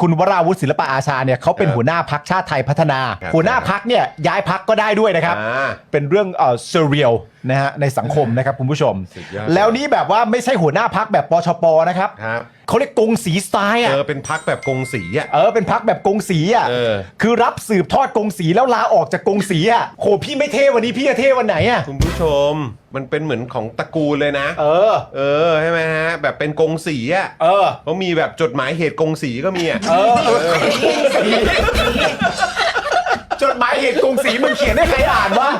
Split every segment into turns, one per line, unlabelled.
คุณวราวุฒิศิลปะอาชาเนี่ยเขาเป็น
ครับ
หัวหน้าพักชาติไทยพัฒนา
ครับ
หัวหน้าพักเนี่ยย้ายพักก็ได้ด้วยนะครับ
อ่า
เป็นเรื่องเอ่อเซเรียล นะฮะในสังคมนะครับคุณผู้ชม
สุดยอด
แล้วนี่แบบว่าไม่ใช่หัวหน้าพักแบบปชปนะครับ
ครับ
เขาเรียกกงสีสไตล์
เอ
อะ
อเป็นพักแบบกงสีอะ
เออเป็นพักแบบกงสีอะ
เออ
คือรับสืบทอดกงสีแล้วลาออกจากกงสีอะโหพี่ไม่เท่วันนี้พี่จะเท่วันไหนอะ
คุณผู้ชมมันเป็นเหมือนของตระกูลเลยนะ
เออ
เออใช่ไหมฮะ แบบเป็นกงสีอะ
เออ
เขามีแบบจดหมายเหตุกงสีก็มีอะ
เออเออกงสีจดหมายเหตุกงสีมึงเขียนให้ใครอ่านวะ
ก็ส่งมาเมื่อ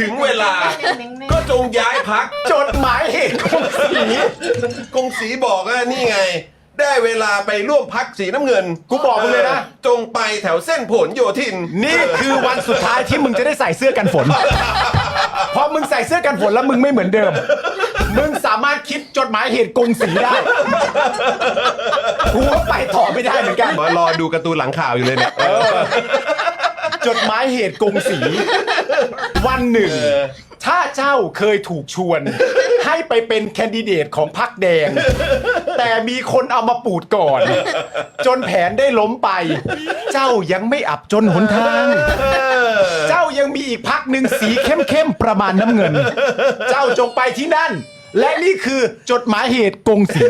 ถึงเวลา ก็จงย้ายพัก
จดหมายเหตุกงสี
กงสีบอกว่านี่ไง ได้เวลาไปร่วมพักสีน้ำเงิน
กูบอกมึงเลยนะ
ออจงไปแถวเส้นผลโยธิน
นี่คือวันสุดท้ายที่มึงจะได้ใส่เสื้อกันฝนพอมึงใส่เสื้อกันฝนแล้วมึงไม่เหมือนเดิม มึงสามารถคิดจดหมายเหตุกงสีได้กูก็ไปต่อไม่ได้เหมือนกัน
มารอดูการ์ตูนหลังข่าวอยู่เลยเนี่ย
จดหมายเหตุกงสี วันหนึ่ง ถ้าเจ้าเคยถูกชวน ให้ไปเป็นแคนดิเดตของพรรคแดง แต่มีคนเอามาปูดก่อน จนแผนได้ล้มไป เจ้ายังไม่อับจนหนทาง เจ้ายังมีอีกพักหนึ่งสีเข้มๆประมาณน้ำเงิน เจ้าจงไปที่นั่น และนี่คือจดหมายเหตุกงสี